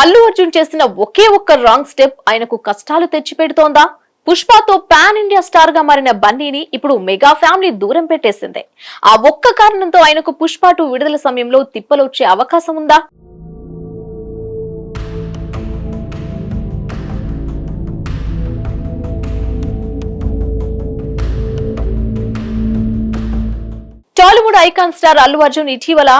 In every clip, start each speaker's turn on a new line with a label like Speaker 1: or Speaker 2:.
Speaker 1: అల్లు అర్జున్ చేసిన ఒకే ఒక్క wrong step ఆయనకు కష్టాలు తెచ్చిపెడుతోందా? పుష్పతో పాన్ ఇండియా స్టార్గా మారిన బన్నీని ఇప్పుడు మెగా ఫ్యామిలీ దూరం పెట్టేసింది. ఆ ఒక్క కారణంతో ఆయనకు పుష్ప టూ విడుదల సమయంలో తిప్పలొచ్చే అవకాశం ఉందా? Tollywood icon star Allu Arjun ఇటీవల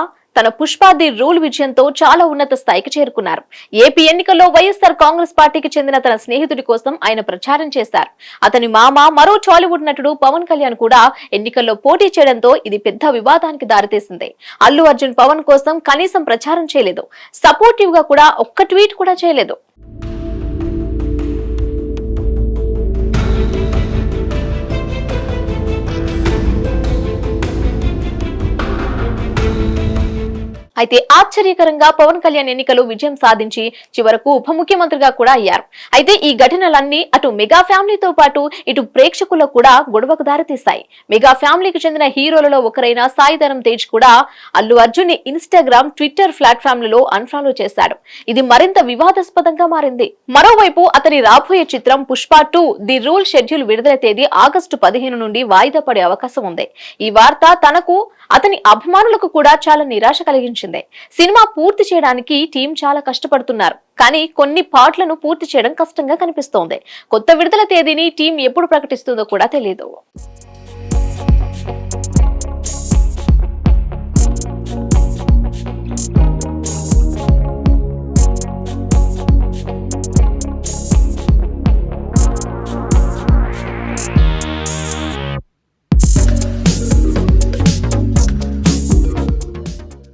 Speaker 1: తన పుష్ప ది రూల్ విజయంతో చాలా ఉన్నత స్థాయికి చేరుకున్నారు. ఏపీ ఎన్నికల్లో వైఎస్ఆర్ కాంగ్రెస్ పార్టీకి చెందిన తన స్నేహితుడి కోసం ఆయన ప్రచారం చేశారు. అతని మామ మరో టాలీవుడ్ నటుడు పవన్ కళ్యాణ్ కూడా ఎన్నికల్లో పోటీ చేయడంతో ఇది పెద్ద వివాదానికి దారితీసింది. అల్లు అర్జున్ పవన్ కోసం కనీసం ప్రచారం చేయలేదు. సపోర్టివ్గా కూడా ఒక్క ట్వీట్ కూడా చేయలేదు. అయితే ఆశ్చర్యకరంగా పవన్ కళ్యాణ్ ఎన్నికలు విజయం సాధించి చివరకు ఉప ముఖ్యమంత్రిగా కూడా అయ్యారు. అయితే ఈ ఘటనలన్నీ అటు మెగా ఫ్యామిలీతో పాటు ఇటు ప్రేక్షకులకు కూడా గొడవకు దారితీస్తాయి మెగా ఫ్యామిలీకి చెందిన హీరోలలో ఒకరైన సాయిధరం తేజ్ కూడా అల్లు అర్జున్ని ఇన్స్టాగ్రామ్ ట్విట్టర్ ప్లాట్ఫామ్లలో అన్ఫాలో చేశాడు. ఇది మరింత వివాదాస్పదంగా మారింది. మరోవైపు అతని రాబోయే చిత్రం Pushpa two the rule schedule విడుదల తేదీ ఆగస్టు పదిహేను నుండి వాయిదా పడే అవకాశం ఉంది. ఈ వార్త తనకు అతని అభిమానులకు కూడా చాలా నిరాశ కలిగించింది. సినిమా పూర్తి చేయడానికి టీం చాలా కష్టపడుతున్నారు. కానీ కొన్ని పాటలను పూర్తి చేయడం కష్టంగా కనిపిస్తోంది. కొత్త విడుదల తేదీని టీం ఎప్పుడు ప్రకటిస్తుందో కూడా తెలియదు